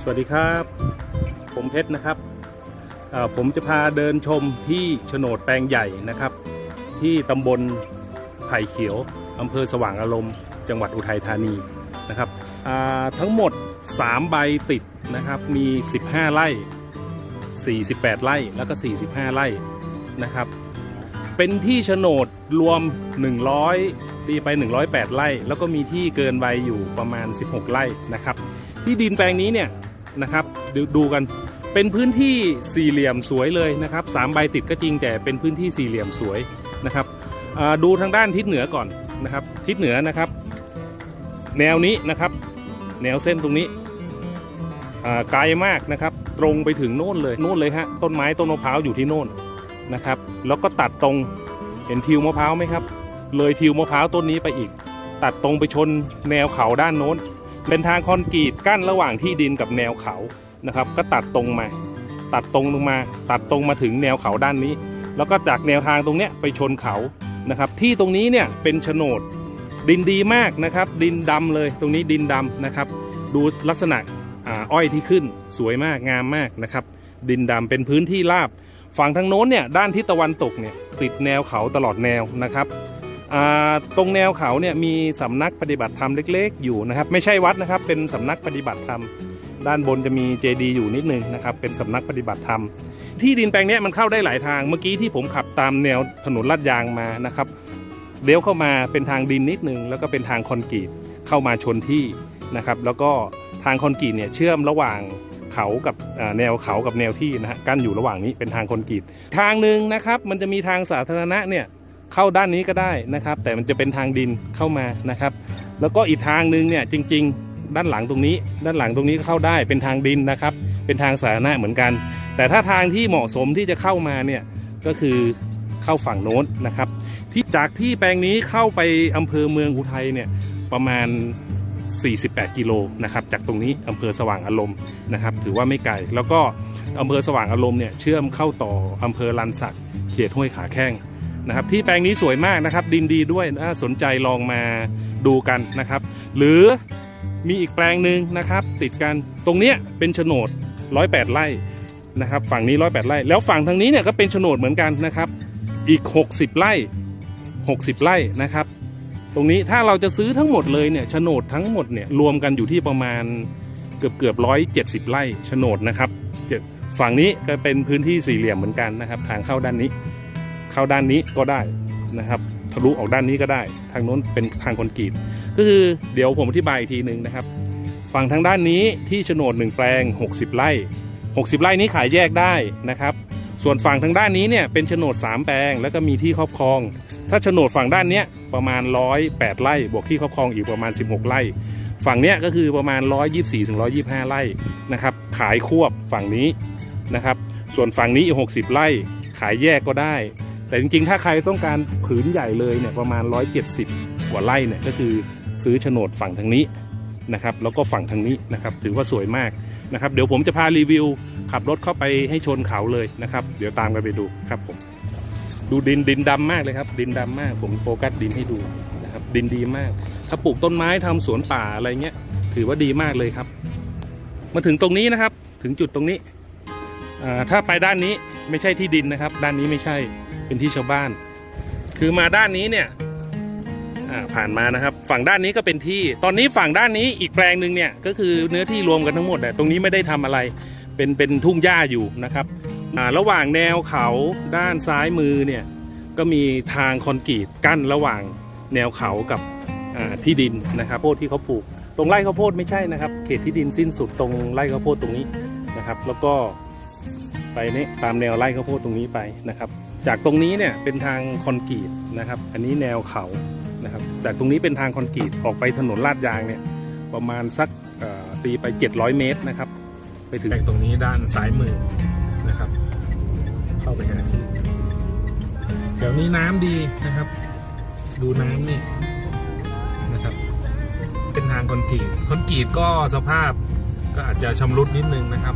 สวัสดีครับ ผมเพชรนะครับ ผมจะพาเดินชมที่โฉนดแปลงใหญ่นะครับ ที่ตำบลไผ่เขียวอำเภอสว่างอารมณ์ จังหวัดอุทัยธานีนะครับทั้งหมด 3 ใบติดนะครับ มี 15 ไร่ 48 ไร่แล้วก็ 45 ไร่นะครับ เป็นที่โฉนดรวม 100ตีไป 108 ไร่ แล้วก็มีที่เกินใบอยู่ประมาณ 16 ไร่นะครับ ที่ดินแปลงนี้เนี่ย นะครับดูดูกันเป็นพื้นที่สี่เหลี่ยมสวยเลยนะครับสามใบติดก็จริงแต่เป็นพื้นที่สี่เหลี่ยมสวยนะครับดูทางด้านทิศเหนือก่อนนะครับ ทิศเหนือนะครับ แนวนี้นะครับ แนวเส้นตรงนี้ไกลมากนะครับ ตรงไปถึงโน่นเลยโน่นเลยฮะต้นไม้ต้นมะพร้าวอยู่ที่โน่นนะครับ แล้วก็ตัดตรงเห็นทิวมะพร้าวไหมครับ เลยทิวมะพร้าวต้นนี้ไปอีก ตัดตรงไปชนแนวเขาด้านโน้น เป็นทางคอนกรีตกั้นระหว่างที่ดินกับแนวเขานะครับ ก็ตัดตรงมา ตัดตรงลงมา ตัดตรงมาถึงแนวเขาด้านนี้ แล้วก็จากแนวทางตรงเนี้ยไปชนเขานะครับ ที่ตรงนี้เนี่ยเป็นโฉนดดินดีมากนะครับ ดินดำเลยตรงนี้ดินดำนะครับ ดูลักษณะอ้อยที่ขึ้นสวยมากงามมากนะครับ ดินดำเป็นพื้นที่ราบ ฝั่งทางโน้นเนี่ยด้านทิศตะวันตกเนี่ยติดแนวเขาตลอดแนวนะครับ ตรงแนวเขาเนี่ยมีสำนักปฏิบัติธรรมเล็ก ๆ อยู่นะครับ ไม่ใช่วัดนะครับ เป็นสำนักปฏิบัติธรรมด้านบนจะมีเจดีย์อยู่นิดนึงนะครับ เป็นสำนักปฏิบัติธรรม ที่ดินแปลงนี้มันเข้าได้หลายทาง เมื่อกี้ที่ผมขับตามแนวถนนลาดยางมานะครับเลี้ยวเข้ามาเป็นทางดินนิดนึง แล้วก็เป็นทางคอนกรีตเข้ามาชนที่นะครับ แล้วก็ทางคอนกรีตเนี่ยเชื่อมระหว่างเขากับแนวเขากับแนวที่นะฮะกั้นอยู่ระหว่างนี้เป็นทางคอนกรีตทางหนึ่งนะครับ มันจะมีทางสาธารณะเนี่ย เข้าด้านนี้ก็ได้นะครับ แต่มันจะเป็นทางดินเข้ามานะครับ แล้วก็อีกทางหนึ่งเนี่ยจริง ๆ ด้านหลังตรงนี้ ด้านหลังตรงนี้ก็เข้าได้เป็นทางดินนะครับ เป็นทางสาธารณะเหมือนกัน แต่ถ้าทางที่เหมาะสมที่จะเข้ามาเนี่ยก็คือเข้าฝั่งโน้นนะครับ ที่จากที่แปลงนี้เข้าไปอำเภอเมืองอุทัยเนี่ยประมาณ 48 กิโลนะครับจากตรงนี้อำเภอสว่างอารมณ์นะครับ ถือว่าไม่ไกลแล้วก็อำเภอสว่างอารมณ์เนี่ยเชื่อมเข้าต่ออำเภอลันสักเขตห้วยขาแข้ง นะครับที่แปลงนี้สวยมากนะครับ ดินดีด้วยน่าสนใจลองมาดูกันนะครับ หรือมีอีกแปลงหนึ่งนะครับ ติดกันตรงเนี้ยเป็นโฉนด108ไร่นะครับ ฝั่งนี้108ไร่แล้วฝั่งทางนี้เนี่ยก็เป็นโฉนดเหมือนกันนะครับ อีก 60 ไร่ 60 ไร่นะครับ ตรงนี้ถ้าเราจะซื้อทั้งหมดเลยเนี่ยโฉนดทั้งหมดเนี่ยรวมกันอยู่ที่ประมาณเกือบเกือบร้อยเจ็ดสิบไร่โฉนดนะครับฝั่งนี้ก็เป็นพื้นที่สี่เหลี่ยมเหมือนกันนะครับ ทางเข้าด้านนี้ เข้าด้านนี้ก็ได้นะครับ ทะลุออกด้านนี้ก็ได้ ทางโน้นเป็นทางคอนกรีต ก็คือเดี๋ยวผมอธิบายอีกทีหนึ่งนะครับ ฝั่งทางด้านนี้ที่โฉนดหนึ่งแปลง 60 ไร่ 60 ไร่นี้ขายแยกได้นะครับ ส่วนฝั่งทางด้านนี้เนี่ยเป็นโฉนด 3 แปลง แล้วก็มีที่ครอบครอง ถ้าโฉนดฝั่งด้านเนี้ยประมาณ 108 ไร่ บวกที่ครอบครองอีกประมาณ 16 ไร่ฝั่งเนี้ยก็คือประมาณ 124ถึง125 ไร่นะครับ ขายควบฝั่งนี้นะครับ ส่วนฝั่งนี้อีก60 ไร่ ขายแยกก็ได้ แต่จริงๆ ถ้าใครต้องการผืนใหญ่เลยเนี่ยประมาณ 170 กว่าไร่เนี่ยก็คือซื้อโฉนดฝั่งทางนี้นะครับแล้วก็ฝั่งทางนี้นะครับถือว่าสวยมากนะครับเดี๋ยวผมจะพารีวิว ขับรถเข้าไปให้ชนเขาเลยนะครับ เดี๋ยวตามกันไปดูครับผมดูดินดินดำมากเลยครับ ดินดำมาก ผมโฟกัสดินให้ดูนะครับดินดีมาก ถ้าปลูกต้นไม้ทำสวนป่าอะไรเงี้ยถือว่าดีมากเลยครับ มาถึงตรงนี้นะครับ ถึงจุดตรงนี้ถ้าไปด้านนี้ไม่ใช่ที่ดินนะครับ ด้านนี้ไม่ใช่ เป็นที่ชาวบ้าน คือมาด้านนี้เนี่ยผ่านมานะครับ ฝั่งด้านนี้ก็เป็นที่ ตอนนี้ฝั่งด้านนี้อีกแปลงหนึ่งเนี่ยก็คือเนื้อที่รวมกันทั้งหมดแต่ตรงนี้ไม่ได้ทำอะไรเป็นเป็นทุ่งหญ้าอยู่นะครับระหว่างแนวเขาด้านซ้ายมือเนี่ยก็มีทางคอนกรีตกั้นระหว่างแนวเขากับที่ดินนะครับโพดที่เขาปลูก ตรงไร่ข้าวโพดไม่ใช่นะครับ เขตที่ดินสิ้นสุดตรงไร่ข้าวโพดตรงนี้นะครับ แล้วก็ไปนี่ตามแนวไร่ข้าวโพดตรงนี้ไปนะครับ จากตรงนี้เนี่ยเป็นทางคอนกรีตนะครับ อันนี้แนวเขานะครับ จากตรงนี้เป็นทางคอนกรีตออกไปถนนลาดยางเนี่ยประมาณสักตีไป 700 เมตรนะครับ ไปถึงตรงนี้ด้านซ้ายมือนะครับ เข้าไปหาที่เดี๋ยวนี้น้ำดีนะครับ ดูน้ำนี่นะครับ เป็นทางคอนกรีตคอนกรีตก็สภาพก็อาจจะชำรุดนิดนึงนะครับ